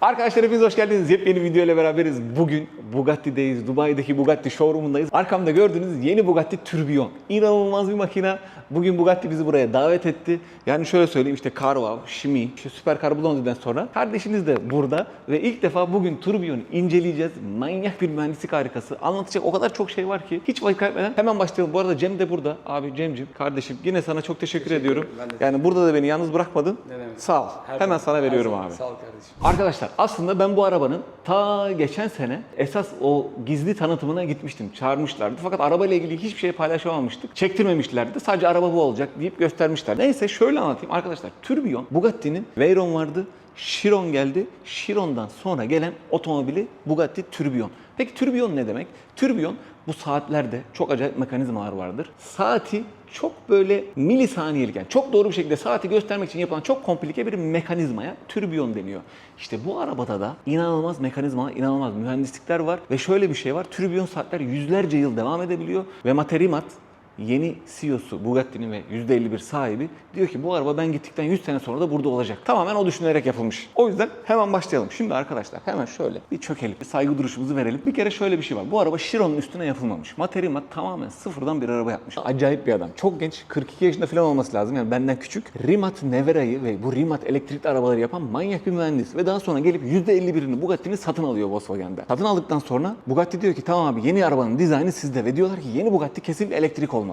Arkadaşlar hepiniz hoş geldiniz. Yepyeni video ile beraberiz. Bugün Bugatti'deyiz. Dubai'deki Bugatti showroom'undayız. Arkamda gördüğünüz yeni Bugatti Tourbillon. İnanılmaz bir makina. Bugün Bugatti bizi buraya davet etti. Yani şöyle söyleyeyim işte Carwow, Shimi, işte Super Car sonra kardeşiniz de burada ve ilk defa bugün Tourbillon'u inceleyeceğiz. Manyak bir mühendislik harikası. Anlatacak o kadar çok şey var ki hiç vakit kaybetmeden hemen başlayalım. Bu arada Cem de burada. Abi Cem'cim kardeşim yine sana çok teşekkür, ediyorum. ben de Yani burada da beni yalnız bırakmadın. Ne demek. Sağ ol. Her hemen zaman, sana her veriyorum zaman. abi. Sağ ol kardeşim. Arkadaşlar aslında ben bu arabanın ta geçen sene esas o gizli tanıtımına gitmiştim. Çağırmışlardı. Fakat arabayla ilgili hiçbir şey paylaşamamıştık. Çektirmemişlerdi. Sadece araba bu olacak deyip göstermişler. Neyse şöyle anlatayım arkadaşlar. Tourbillon Bugatti'nin Veyron vardı. Chiron geldi. Chiron'dan sonra gelen otomobili Bugatti Tourbillon. Peki Tourbillon ne demek? Tourbillon bu saatlerde çok acayip mekanizmalar vardır. Saati çok böyle milisaniyelik yani çok doğru bir şekilde saati göstermek için yapılan çok komplike bir mekanizmaya türbiyon deniyor. İşte bu arabada da inanılmaz mekanizmalar, inanılmaz mühendislikler var ve şöyle bir şey var. Türbiyon saatler yüzlerce yıl devam edebiliyor ve Materimat yeni CEO'su Bugatti'nin ve %51 sahibi diyor ki bu araba ben gittikten 100 sene sonra da burada olacak. Tamamen o düşünülerek yapılmış. O yüzden hemen başlayalım. Şimdi arkadaşlar hemen şöyle bir çökelim. Bir saygı duruşumuzu verelim. Bir kere şöyle bir şey var. Bu araba Chiron'un üstüne yapılmamış. Materimat tamamen sıfırdan bir araba yapmış. Acayip bir adam. Çok genç. 42 yaşında falan olması lazım. Yani benden küçük. Rimat Nevera'yı ve bu Rimat elektrikli arabaları yapan manyak bir mühendis. Ve daha sonra gelip %51'ini Bugatti'nin satın alıyor Volkswagen'de. Satın aldıktan sonra Bugatti diyor ki tamam abi yeni arabanın dizaynı sizde. Ve diyorlar ki yeni Bugatti kesinlikle elektrik olmalı.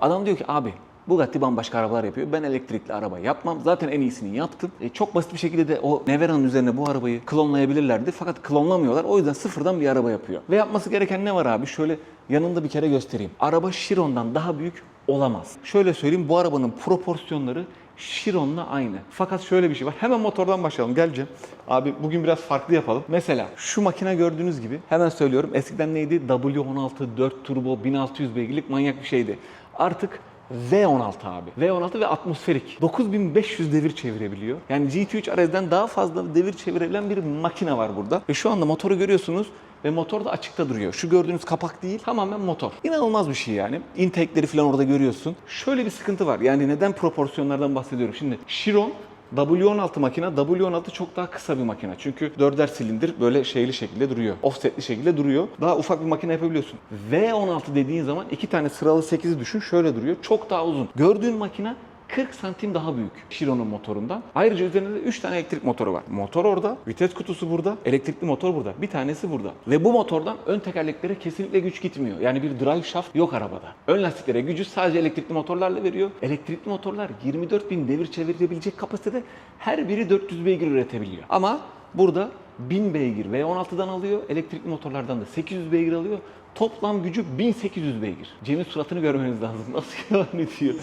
Adam diyor ki abi Bugatti bambaşka arabalar yapıyor. Ben elektrikli araba yapmam. Zaten en iyisini yaptım. E, çok basit bir şekilde de o Nevera'nın üzerine bu arabayı klonlayabilirlerdi. Fakat klonlamıyorlar. O yüzden sıfırdan bir araba yapıyor. Ve yapması gereken ne var abi? Şöyle yanında bir kere göstereyim. Araba Chiron'dan daha büyük olamaz. Şöyle söyleyeyim bu arabanın proporsiyonları Chiron'la aynı. Fakat şöyle bir şey var. Hemen motordan başlayalım. Geleceğim. Abi bugün biraz farklı yapalım. Mesela şu makine gördüğünüz gibi hemen söylüyorum. Eskiden neydi? W16 4 turbo 1600 beygirlik manyak bir şeydi. Artık V16 abi. V16 ve atmosferik. 9500 devir çevirebiliyor. Yani GT3 RS'den daha fazla devir çevirebilen bir makine var burada. Ve şu anda motoru görüyorsunuz ve motor da açıkta duruyor. Şu gördüğünüz kapak değil, tamamen motor. İnanılmaz bir şey yani. Intake'leri falan orada görüyorsun. Şöyle bir sıkıntı var. Yani neden proporsiyonlardan bahsediyorum? Şimdi Chiron W16 makine, W16 çok daha kısa bir makine. Çünkü dörder silindir böyle şeyli şekilde duruyor. Offsetli şekilde duruyor. Daha ufak bir makine yapabiliyorsun. V16 dediğin zaman iki tane sıralı 8'i düşün şöyle duruyor. Çok daha uzun. Gördüğün makine 40 santim daha büyük Chiron'un motorundan. Ayrıca üzerinde de 3 tane elektrik motoru var. Motor orada, vites kutusu burada, elektrikli motor burada. Bir tanesi burada. Ve bu motordan ön tekerleklere kesinlikle güç gitmiyor. Yani bir drive shaft yok arabada. Ön lastiklere gücü sadece elektrikli motorlarla veriyor. Elektrikli motorlar 24 bin devir çevirebilecek kapasitede her biri 400 beygir üretebiliyor. Ama burada 1000 beygir V16'dan alıyor, elektrikli motorlardan da 800 beygir alıyor. Toplam gücü 1800 beygir. Cem'in suratını görmeniz lazım. Nasıl yalan ediyor?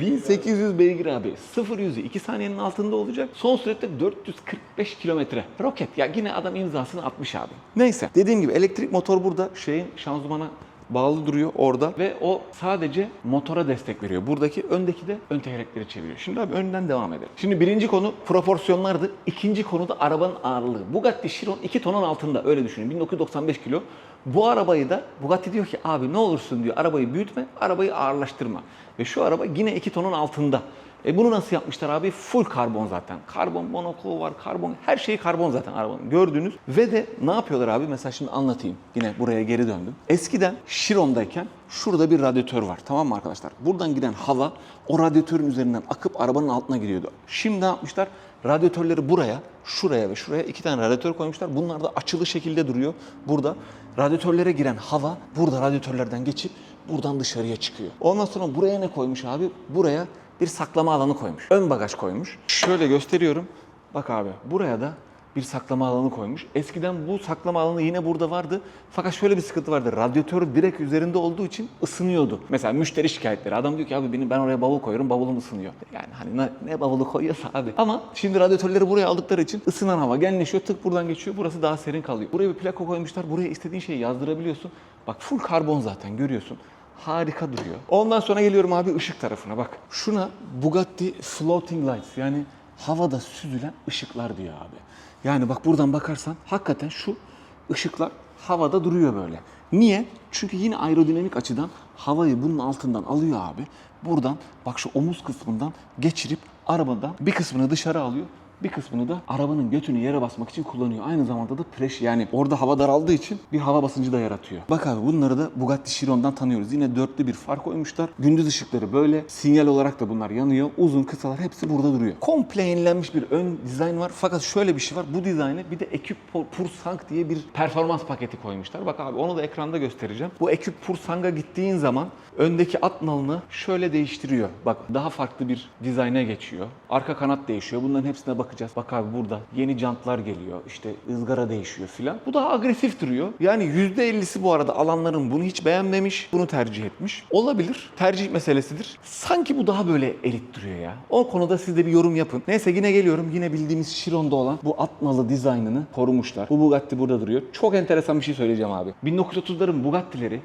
1800 beygir abi. 0 yüzü 2 saniyenin altında olacak. Son sürette 445 kilometre. Roket. Ya yine adam imzasını atmış abi. Neyse. Dediğim gibi elektrik motor burada şeyin şanzımana bağlı duruyor orada ve o sadece motora destek veriyor. Buradaki öndeki de ön tekerlekleri çeviriyor. Şimdi abi önden devam edelim. Şimdi birinci konu proporsiyonlardı. İkinci konu da arabanın ağırlığı. Bugatti Chiron 2 tonun altında öyle düşünün. 1995 kilo. Bu arabayı da Bugatti diyor ki abi ne olursun diyor arabayı büyütme, arabayı ağırlaştırma. Ve şu araba yine 2 tonun altında. E bunu nasıl yapmışlar abi? Full karbon zaten. Karbon monokol var, karbon her şey karbon zaten arabanın gördüğünüz. Ve de ne yapıyorlar abi? Mesela şimdi anlatayım. Yine buraya geri döndüm. Eskiden Chiron'dayken şurada bir radyatör var tamam mı arkadaşlar? Buradan giden hava o radyatörün üzerinden akıp arabanın altına giriyordu. Şimdi ne yapmışlar? Radyatörleri buraya, şuraya ve şuraya iki tane radyatör koymuşlar. Bunlar da açılı şekilde duruyor. Burada radyatörlere giren hava burada radyatörlerden geçip buradan dışarıya çıkıyor. Ondan sonra buraya ne koymuş abi? Buraya bir saklama alanı koymuş. Ön bagaj koymuş. Şöyle gösteriyorum. Bak abi buraya da bir saklama alanı koymuş. Eskiden bu saklama alanı yine burada vardı. Fakat şöyle bir sıkıntı vardı. Radyatör direkt üzerinde olduğu için ısınıyordu. Mesela müşteri şikayetleri. Adam diyor ki abi benim ben oraya bavul koyuyorum bavulum ısınıyor. Yani hani ne, ne bavulu koyuyorsa abi. Ama şimdi radyatörleri buraya aldıkları için ısınan hava genleşiyor. Tık buradan geçiyor. Burası daha serin kalıyor. Buraya bir plaka koymuşlar. Buraya istediğin şeyi yazdırabiliyorsun. Bak full karbon zaten görüyorsun. Harika duruyor. Ondan sonra geliyorum abi ışık tarafına bak. Şuna Bugatti Floating Lights yani havada süzülen ışıklar diyor abi. Yani bak buradan bakarsan hakikaten şu ışıklar havada duruyor böyle. Niye? Çünkü yine aerodinamik açıdan havayı bunun altından alıyor abi. Buradan bak şu omuz kısmından geçirip arabadan bir kısmını dışarı alıyor. Bir kısmını da arabanın götünü yere basmak için kullanıyor. Aynı zamanda da preş yani orada hava daraldığı için bir hava basıncı da yaratıyor. Bak abi bunları da Bugatti Chiron'dan tanıyoruz. Yine dörtlü bir far koymuşlar. Gündüz ışıkları böyle. Sinyal olarak da bunlar yanıyor. Uzun kısalar hepsi burada duruyor. Komple yenilenmiş bir ön dizayn var. Fakat şöyle bir şey var. Bu dizaynı bir de Eküp Pur Sang diye bir performans paketi koymuşlar. Bak abi onu da ekranda göstereceğim. Bu Eküp Pur Sang'a gittiğin zaman öndeki at nalını şöyle değiştiriyor. Bak daha farklı bir dizayna geçiyor. Arka kanat değişiyor. Bunların hepsine bakacağız. Bak abi burada yeni jantlar geliyor. İşte ızgara değişiyor filan. Bu daha agresif duruyor. Yani %50'si bu arada alanların bunu hiç beğenmemiş. Bunu tercih etmiş. Olabilir. Tercih meselesidir. Sanki bu daha böyle elit duruyor ya. O konuda siz de bir yorum yapın. Neyse yine geliyorum. Yine bildiğimiz Chiron'da olan bu at nalı dizaynını korumuşlar. Bu Bugatti burada duruyor. Çok enteresan bir şey söyleyeceğim abi. 1930'ların Bugatti'leri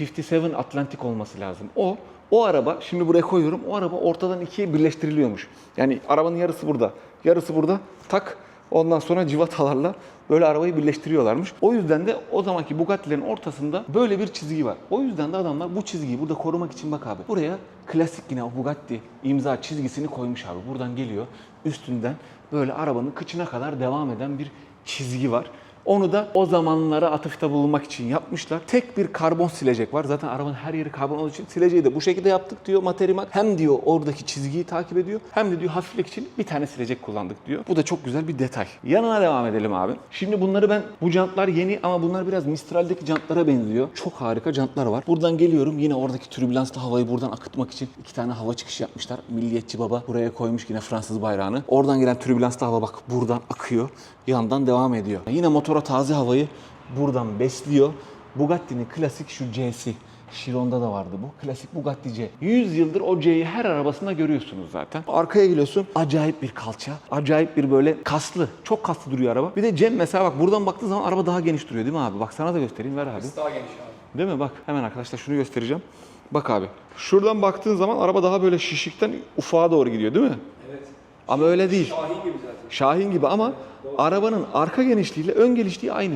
57 Atlantic olması lazım. O o araba şimdi buraya koyuyorum. O araba ortadan ikiye birleştiriliyormuş. Yani arabanın yarısı burada, yarısı burada. Tak ondan sonra civatalarla böyle arabayı birleştiriyorlarmış. O yüzden de o zamanki Bugatti'lerin ortasında böyle bir çizgi var. O yüzden de adamlar bu çizgiyi burada korumak için bak abi. Buraya klasik yine Bugatti imza çizgisini koymuş abi. Buradan geliyor. Üstünden böyle arabanın kıçına kadar devam eden bir çizgi var. Onu da o zamanlara atıfta bulunmak için yapmışlar. Tek bir karbon silecek var. Zaten arabanın her yeri karbon olduğu için sileceği de bu şekilde yaptık diyor Materimak. Hem diyor oradaki çizgiyi takip ediyor hem de diyor hafiflik için bir tane silecek kullandık diyor. Bu da çok güzel bir detay. Yanına devam edelim abi. Şimdi bunları ben bu jantlar yeni ama bunlar biraz Mistral'deki jantlara benziyor. Çok harika jantlar var. Buradan geliyorum yine oradaki türbülanslı havayı buradan akıtmak için iki tane hava çıkışı yapmışlar. Milliyetçi baba buraya koymuş yine Fransız bayrağını. Oradan gelen türbülanslı hava bak buradan akıyor. Yandan devam ediyor. Yine motora taze havayı buradan besliyor. Bugatti'nin klasik şu C'si. Chiron'da da vardı bu. Klasik Bugatti C. 100 yıldır o C'yi her arabasında görüyorsunuz zaten. Arkaya geliyorsun. Acayip bir kalça. Acayip bir böyle kaslı. Çok kaslı duruyor araba. Bir de Cem mesela bak buradan baktığı zaman araba daha geniş duruyor değil mi abi? Bak sana da göstereyim. Ver abi. Daha geniş abi. Değil mi? Bak hemen arkadaşlar şunu göstereceğim. Bak abi. Şuradan baktığın zaman araba daha böyle şişikten ufağa doğru gidiyor değil mi? Evet. Ama öyle değil. Şahin gibi zaten. Şahin gibi ama arabanın arka genişliğiyle ön genişliği aynı.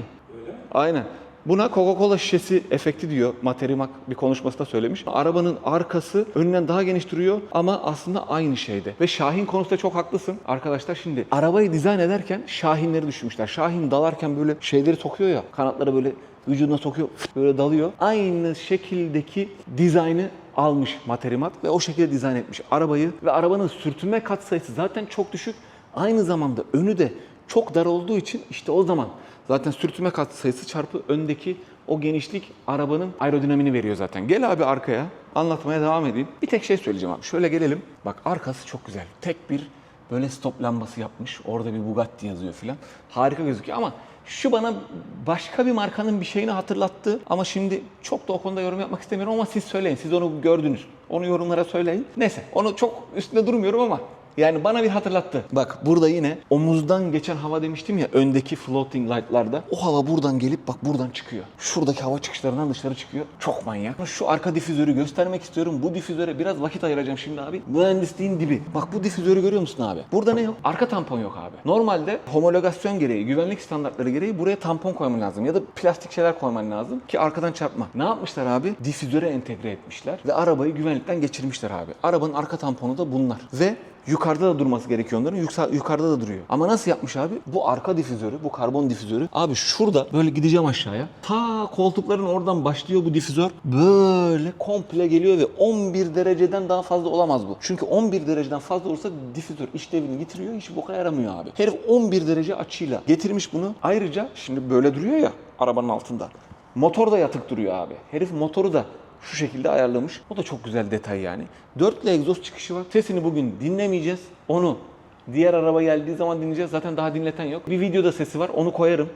Aynen. Buna Coca-Cola şişesi efekti diyor. Materimak bir konuşmasında söylemiş. Arabanın arkası önünden daha geniş duruyor ama aslında aynı şeyde. Ve Şahin konusunda çok haklısın. Arkadaşlar şimdi arabayı dizayn ederken Şahinleri düşünmüşler. Şahin dalarken böyle şeyleri sokuyor ya. Kanatları böyle vücuduna sokuyor. Böyle dalıyor. Aynı şekildeki dizaynı almış Materimat ve o şekilde dizayn etmiş arabayı. Ve arabanın sürtünme katsayısı zaten çok düşük. Aynı zamanda önü de çok dar olduğu için işte o zaman zaten sürtünme katsayısı çarpı öndeki o genişlik arabanın aerodinamini veriyor zaten. Gel abi arkaya anlatmaya devam edeyim. Bir tek şey söyleyeceğim abi. Şöyle gelelim. Bak arkası çok güzel. Tek bir böyle stop lambası yapmış. Orada bir Bugatti yazıyor filan. Harika gözüküyor ama şu bana başka bir markanın bir şeyini hatırlattı. Ama şimdi çok da o konuda yorum yapmak istemiyorum ama siz söyleyin. Siz onu gördünüz. Onu yorumlara söyleyin. Neyse onu çok üstünde durmuyorum ama yani bana bir hatırlattı. Bak burada yine omuzdan geçen hava demiştim ya öndeki floating light'larda. O hava buradan gelip bak buradan çıkıyor. Şuradaki hava çıkışlarından dışarı çıkıyor. Çok manyak. Şu arka difüzörü göstermek istiyorum. Bu difüzöre biraz vakit ayıracağım şimdi abi. Mühendisliğin dibi. Bak bu difüzörü görüyor musun abi? Burada ne yok? Arka tampon yok abi. Normalde homologasyon gereği, güvenlik standartları gereği buraya tampon koyman lazım. Ya da plastik şeyler koyman lazım ki arkadan çarpma. Ne yapmışlar abi? Difüzöre entegre etmişler ve arabayı güvenlikten geçirmişler abi. Arabanın arka tamponu da bunlar. Ve Yukarıda da durması gerekiyor onların. Yukarıda da duruyor. Ama nasıl yapmış abi? Bu arka difüzörü, bu karbon difüzörü. Abi şurada böyle gideceğim aşağıya. Ta koltukların oradan başlıyor bu difüzör. Böyle komple geliyor ve 11 dereceden daha fazla olamaz bu. Çünkü 11 dereceden fazla olursa difüzör işlevini yitiriyor. Hiç boka yaramıyor abi. Herif 11 derece açıyla getirmiş bunu. Ayrıca şimdi böyle duruyor ya arabanın altında. Motor da yatık duruyor abi. Herif motoru da şu şekilde ayarlamış. O da çok güzel detay yani. Dörtlü egzoz çıkışı var. Sesini bugün dinlemeyeceğiz. Onu diğer araba geldiği zaman dinleyeceğiz. Zaten daha dinleten yok. Bir videoda sesi var. Onu koyarım.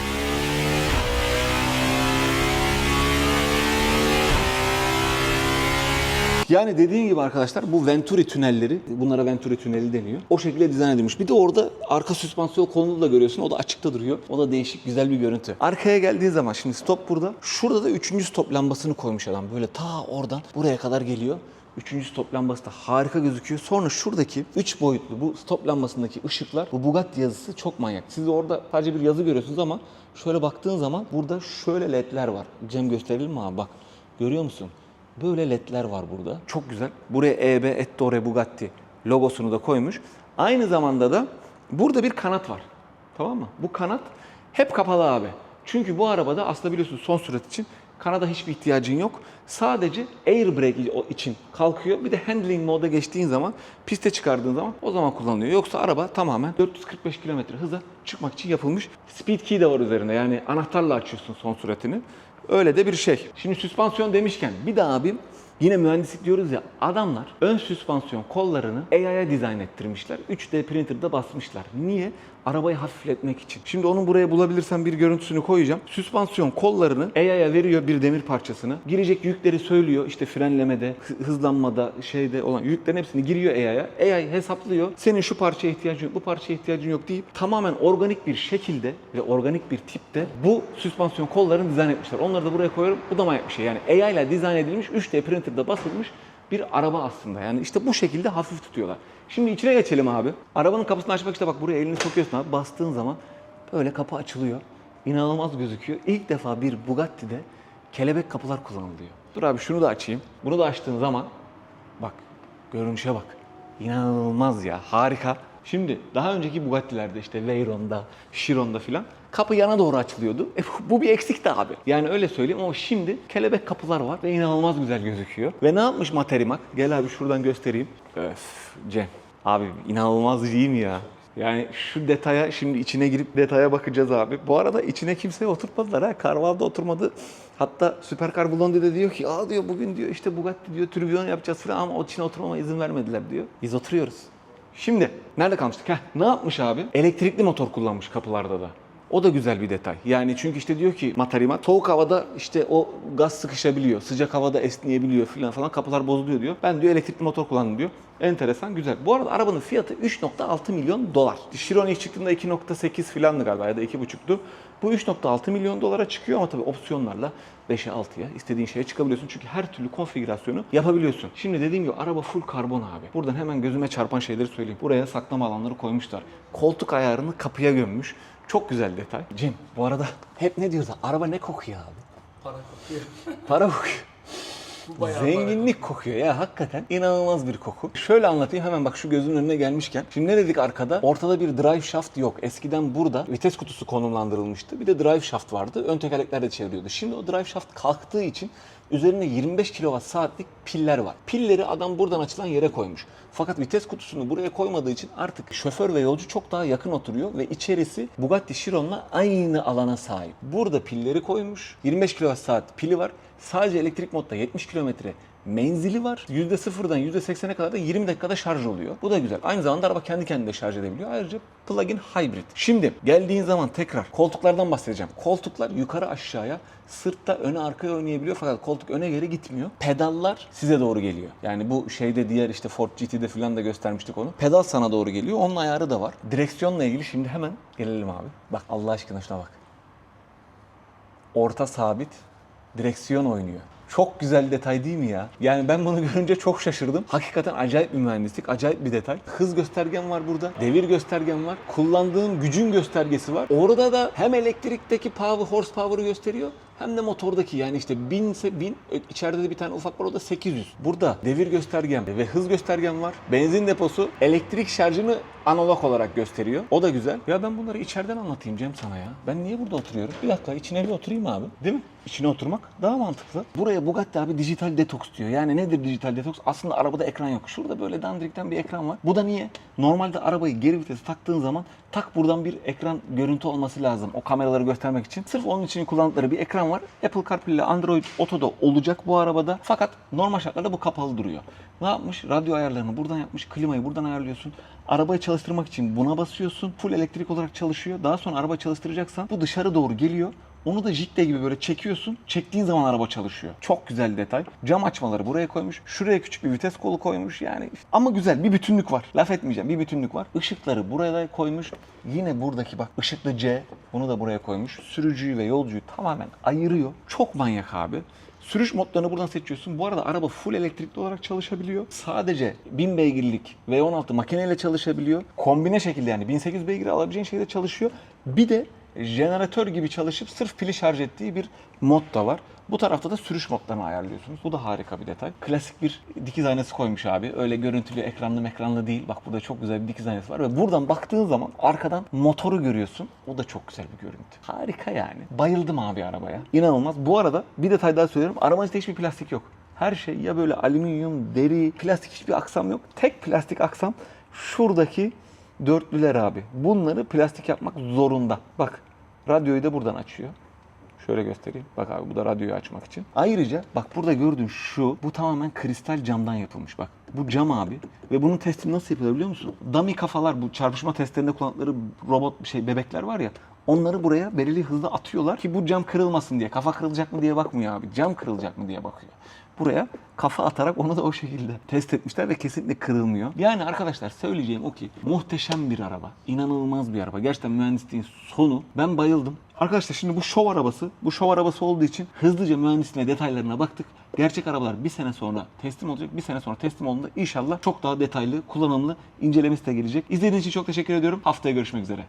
Yani dediğim gibi arkadaşlar bu Venturi tünelleri, bunlara Venturi tüneli deniyor. O şekilde dizayn edilmiş. Bir de orada arka süspansiyon kolunu da görüyorsun. O da açıkta duruyor. O da değişik güzel bir görüntü. Arkaya geldiğin zaman şimdi stop burada. Şurada da üçüncü stop lambasını koymuş adam. Böyle ta oradan buraya kadar geliyor. Üçüncü stop lambası da harika gözüküyor. Sonra şuradaki 3 boyutlu bu stop lambasındaki ışıklar, bu Bugatti yazısı çok manyak. Siz orada sadece bir yazı görüyorsunuz ama şöyle baktığın zaman burada şöyle ledler var. Cem gösterelim mi abi? Bak görüyor musun? Böyle ledler var burada. Çok güzel. Buraya EB Ettore Bugatti logosunu da koymuş. Aynı zamanda da Burada bir kanat var. Tamam mı? Bu kanat hep kapalı abi. Çünkü bu arabada aslında biliyorsun son sürat için kanada hiçbir ihtiyacın yok. Sadece air brake için kalkıyor. Bir de handling moda geçtiğin zaman, piste çıkardığın zaman o zaman kullanılıyor. Yoksa araba tamamen 445 km hıza çıkmak için yapılmış. Speed key de var üzerinde. Yani anahtarla açıyorsun son süratini. Öyle de bir şey. Şimdi süspansiyon demişken bir daha abim Yine mühendislik diyoruz ya adamlar ön süspansiyon kollarını AI'ya dizayn ettirmişler. 3D printer'da basmışlar. Niye? Arabayı hafifletmek için. Şimdi onun buraya bulabilirsem bir görüntüsünü koyacağım. Süspansiyon kollarını AI'ya veriyor bir demir parçasını. Girecek yükleri söylüyor. İşte frenlemede, hı- hızlanmada, şeyde olan yüklerin hepsini giriyor AI'ya. AI hesaplıyor. Senin şu parçaya ihtiyacın yok, bu parçaya ihtiyacın yok deyip tamamen organik bir şekilde ve organik bir tipte bu süspansiyon kollarını dizayn etmişler. Onları da buraya koyuyorum. Bu da manyak bir şey. Yani AI ile dizayn edilmiş 3D printer'da basılmış bir araba aslında. Yani işte bu şekilde hafif tutuyorlar. Şimdi içine geçelim abi. Arabanın kapısını açmak işte bak buraya elini sokuyorsun abi. Bastığın zaman böyle kapı açılıyor. İnanılmaz gözüküyor. İlk defa bir Bugatti'de kelebek kapılar kullanılıyor. Dur abi şunu da açayım. Bunu da açtığın zaman bak görünüşe bak. İnanılmaz ya harika. Şimdi daha önceki Bugatti'lerde işte Veyron'da, Chiron'da filan kapı yana doğru açılıyordu. E, bu- bir eksikti abi. Yani öyle söyleyeyim ama şimdi kelebek kapılar var ve inanılmaz güzel gözüküyor. Ve ne yapmış Materimak? Gel abi şuradan göstereyim. Öf Cem. Abi inanılmaz değil mi ya? Yani şu detaya şimdi içine girip detaya bakacağız abi. Bu arada içine kimseye oturtmadılar ha. Carvalho oturmadı. Hatta Supercar Blondie de diyor ki aa diyor bugün diyor işte Bugatti diyor türbüyon yapacağız falan ama içine oturmama izin vermediler diyor. Biz oturuyoruz. Şimdi nerede kalmıştık? Heh, ne yapmış abi? Elektrikli motor kullanmış kapılarda da. O da güzel bir detay. Yani çünkü işte diyor ki Matarima soğuk havada işte o gaz sıkışabiliyor. Sıcak havada esneyebiliyor falan falan kapılar bozuluyor diyor. Ben diyor elektrikli motor kullandım diyor. Enteresan güzel. Bu arada arabanın fiyatı 3.6 milyon dolar. Chiron ilk çıktığında 2.8 filandı galiba ya da 2.5'tu. Bu 3.6 milyon dolara çıkıyor ama tabii opsiyonlarla 5'e 6'ya istediğin şeye çıkabiliyorsun. Çünkü her türlü konfigürasyonu yapabiliyorsun. Şimdi dediğim gibi araba full karbon abi. Buradan hemen gözüme çarpan şeyleri söyleyeyim. Buraya saklama alanları koymuşlar. Koltuk ayarını kapıya gömmüş. Çok güzel detay. Cem bu arada hep ne diyoruz? Araba ne kokuyor abi? Para kokuyor. Para kokuyor. Bu bayağı para Zenginlik kokuyor ya hakikaten inanılmaz bir koku. Şöyle anlatayım hemen bak şu gözümün önüne gelmişken. Şimdi ne dedik arkada? Ortada bir drive shaft yok. Eskiden burada vites kutusu konumlandırılmıştı. Bir de drive shaft vardı. Ön tekerlekler de çeviriyordu. Şimdi o drive shaft kalktığı için üzerinde 25 kWh saatlik piller var. Pilleri adam buradan açılan yere koymuş. Fakat vites kutusunu buraya koymadığı için artık şoför ve yolcu çok daha yakın oturuyor ve içerisi Bugatti Chiron'la aynı alana sahip. Burada pilleri koymuş. 25 kWh pili var. Sadece elektrik modda 70 kilometre menzili var. %0'dan %80'e kadar da 20 dakikada şarj oluyor. Bu da güzel. Aynı zamanda araba kendi kendine şarj edebiliyor. Ayrıca plug-in hybrid. Şimdi geldiğin zaman tekrar koltuklardan bahsedeceğim. Koltuklar yukarı aşağıya, sırtta öne arkaya oynayabiliyor fakat koltuk öne geri gitmiyor. Pedallar size doğru geliyor. Yani bu şeyde diğer işte Ford GT'de falan da göstermiştik onu. Pedal sana doğru geliyor. Onun ayarı da var. Direksiyonla ilgili şimdi hemen gelelim abi. Bak Allah aşkına şuna bak orta sabit direksiyon oynuyor. Çok güzel detay değil mi ya? Yani ben bunu görünce çok şaşırdım. Hakikaten acayip bir mühendislik, acayip bir detay. Hız göstergen var burada, devir göstergen var, kullandığın gücün göstergesi var. Orada da hem elektrikteki power, horsepower'ı gösteriyor hem de motordaki yani işte 1000 ise 1000 içeride de bir tane ufak var o da 800. Burada devir göstergem ve hız göstergem var. Benzin deposu elektrik şarjını analog olarak gösteriyor. O da güzel. Ya ben bunları içeriden anlatayım Cem sana ya. Ben niye burada oturuyorum? Bir dakika içine bir oturayım abi. Değil mi? İçine oturmak daha mantıklı. Buraya Bugatti abi dijital detoks diyor. Yani nedir dijital detoks? Aslında arabada ekran yok. Şurada böyle dandrikten bir ekran var. Bu da niye? Normalde arabayı geri vitese taktığın zaman tak buradan bir ekran görüntü olması lazım. O kameraları göstermek için. Sırf onun için kullandıkları bir ekran var. Apple CarPlay ile Android Auto'da olacak bu arabada. Fakat normal şartlarda bu kapalı duruyor. Ne yapmış? Radyo ayarlarını buradan yapmış. Klimayı buradan ayarlıyorsun. Arabayı çalıştırmak için buna basıyorsun. Full elektrik olarak çalışıyor. Daha sonra araba çalıştıracaksan bu dışarı doğru geliyor. Onu da jikle gibi böyle çekiyorsun. Çektiğin zaman araba çalışıyor. Çok güzel detay. Cam açmaları buraya koymuş. Şuraya küçük bir vites kolu koymuş yani. Ama güzel bir bütünlük var. Laf etmeyeceğim. Bir bütünlük var. Işıkları buraya da koymuş. Yine buradaki bak ışıklı C. Bunu da buraya koymuş. Sürücüyü ve yolcuyu tamamen ayırıyor. Çok manyak abi. Sürüş modlarını buradan seçiyorsun. Bu arada araba full elektrikli olarak çalışabiliyor. Sadece 1000 beygirlik V16 makineyle çalışabiliyor. Kombine şekilde yani 1800 beygir alabileceğin şeyde çalışıyor. Bir de jeneratör gibi çalışıp sırf pili şarj ettiği bir mod da var. Bu tarafta da sürüş modlarını ayarlıyorsunuz. Bu da harika bir detay. Klasik bir dikiz aynası koymuş abi. Öyle görüntülü ekranlı mekranlı değil. Bak burada çok güzel bir dikiz aynası var ve buradan baktığın zaman arkadan motoru görüyorsun. O da çok güzel bir görüntü. Harika yani. Bayıldım abi arabaya. İnanılmaz. Bu arada bir detay daha söylüyorum. Arabanızda hiçbir plastik yok. Her şey ya böyle alüminyum, deri, plastik hiçbir aksam yok. Tek plastik aksam şuradaki dörtlüler abi. Bunları plastik yapmak zorunda. Bak radyoyu da buradan açıyor. Şöyle göstereyim. Bak abi bu da radyoyu açmak için. Ayrıca bak burada gördüğün şu, bu tamamen kristal camdan yapılmış bak. Bu cam abi ve bunun testini nasıl yapıyorlar biliyor musun? Dummy kafalar bu çarpışma testlerinde kullandıkları robot şey bebekler var ya. Onları buraya belirli hızda atıyorlar ki bu cam kırılmasın diye. Kafa kırılacak mı diye bakmıyor abi. Cam kırılacak mı diye bakıyor. Buraya kafa atarak onu da o şekilde test etmişler ve kesinlikle kırılmıyor. Yani arkadaşlar söyleyeceğim o ki muhteşem bir araba. inanılmaz bir araba. Gerçekten mühendisliğin sonu. Ben bayıldım. Arkadaşlar şimdi bu şov arabası. Bu şov arabası olduğu için hızlıca mühendisliğine detaylarına baktık. Gerçek arabalar bir sene sonra teslim olacak. Bir sene sonra teslim olduğunda inşallah çok daha detaylı, kullanımlı incelemesi de gelecek. İzlediğiniz için çok teşekkür ediyorum. Haftaya görüşmek üzere.